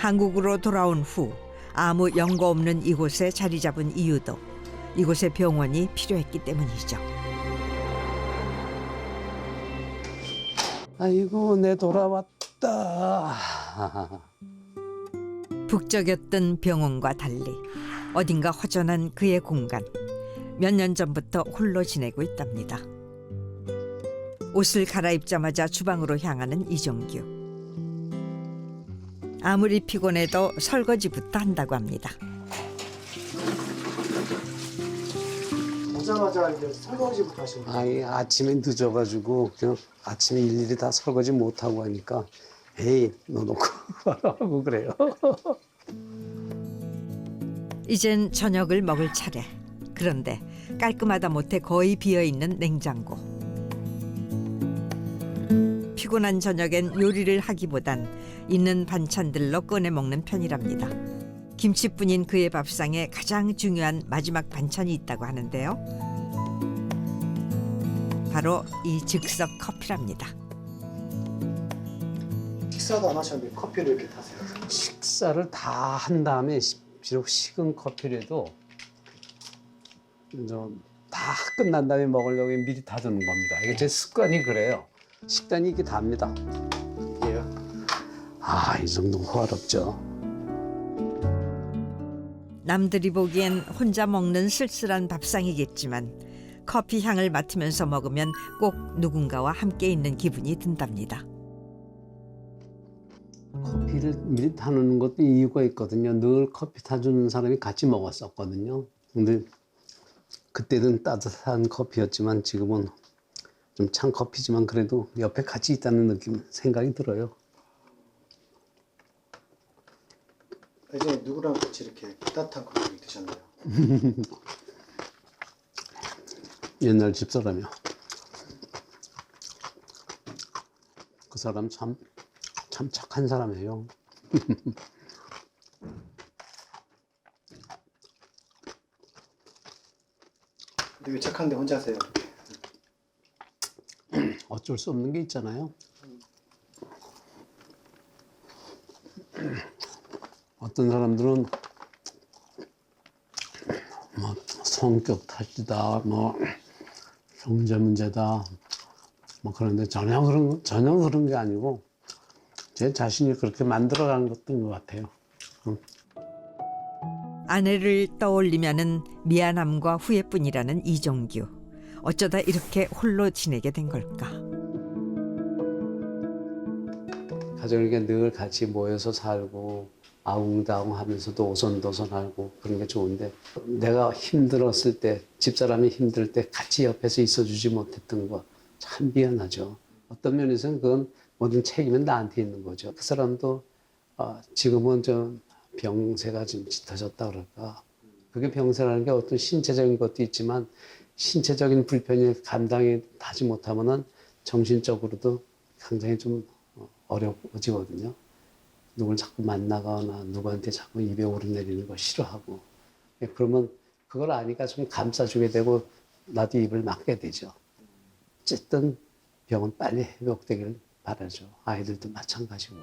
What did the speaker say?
한국으로 돌아온 후 아무 연고 없는 이곳에 자리 잡은 이유도 이곳에 병원이 필요했기 때문이죠. 아이고 내 돌아왔다. 북적였던 병원과 달리 어딘가 허전한 그의 공간. 몇 년 전부터 홀로 지내고 있답니다. 옷을 갈아입자마자 주방으로 향하는 이종규. 아무리 피곤해도 설거지부터 한다고 합니다. 오자마자 이제 설거지부터 하시는 거예요. 아이 아침에 늦어가지고 그냥 아침에 일일이 다 설거지 못 하고 하니까 에이 너 놓고 하고 그래요. 이젠 저녁을 먹을 차례. 그런데 깔끔하다 못해 거의 비어 있는 냉장고. 피곤한 저녁엔 요리를 하기보단 있는 반찬들로 꺼내 먹는 편이랍니다. 김치뿐인 그의 밥상에 가장 중요한 마지막 반찬이 있다고 하는데요. 바로 이 즉석 커피랍니다. 식사도 안 하셨는데 커피를 이렇게 타세요. 식사를 다 한 다음에 시- 비록 식은 커피라도 좀 다 끝난 다음에 먹으려고 미리 다듬는 겁니다. 이게 제 습관이 그래요. 식단이 이게 답니다. 이게요. 아, 이 정도 호화롭죠. 남들이 보기엔 혼자 먹는 쓸쓸한 밥상이겠지만 커피 향을 맡으면서 먹으면 꼭 누군가와 함께 있는 기분이 든답니다. 커피를 미리 타놓는 것도 이유가 있거든요. 늘 커피 타주는 사람이 같이 먹었었거든요. 근데 그때는 따뜻한 커피였지만 지금은 좀 찬 커피지만 그래도 옆에 같이 있다는 느낌, 생각이 들어요. 예전에 누구랑 같이 이렇게 따뜻한 커피 드셨나요? 옛날 집사람이요. 그 사람 참, 참 착한 사람이에요. 근데 왜 착한데 혼자 하세요? 어쩔 수 없는 게 있잖아요. 어떤 사람들은 뭐 성격 탓이다, 뭐 경제 문제다, 뭐 그런데 전혀 그런 전혀 그런 게 아니고 제 자신이 그렇게 만들어간 것인 것 같아요. 아내를 떠올리면은 미안함과 후회뿐이라는 이종규. 어쩌다 이렇게 홀로 지내게 된 걸까? 가족에게 늘 같이 모여서 살고 아웅다웅 하면서도 오손도손하고 그런 게 좋은데 내가 힘들었을 때 집사람이 힘들 때 같이 옆에서 있어주지 못했던 거 참 미안하죠. 어떤 면에서는 그건 모든 책임은 나한테 있는 거죠. 그 사람도 어, 지금은 좀 병세가 좀 짙어졌다 그럴까. 그게 병세라는 게 어떤 신체적인 것도 있지만 신체적인 불편이 감당이 하지 못하면은 정신적으로도 굉장히 좀 어, 어려워지거든요. 누굴 자꾸 만나거나 누구한테 자꾸 입에 오르내리는 거 싫어하고. 예, 그러면 그걸 아니까 좀 감싸주게 되고 나도 입을 막게 되죠. 어쨌든 병은 빨리 회복되기를 바라죠. 아이들도 마찬가지고.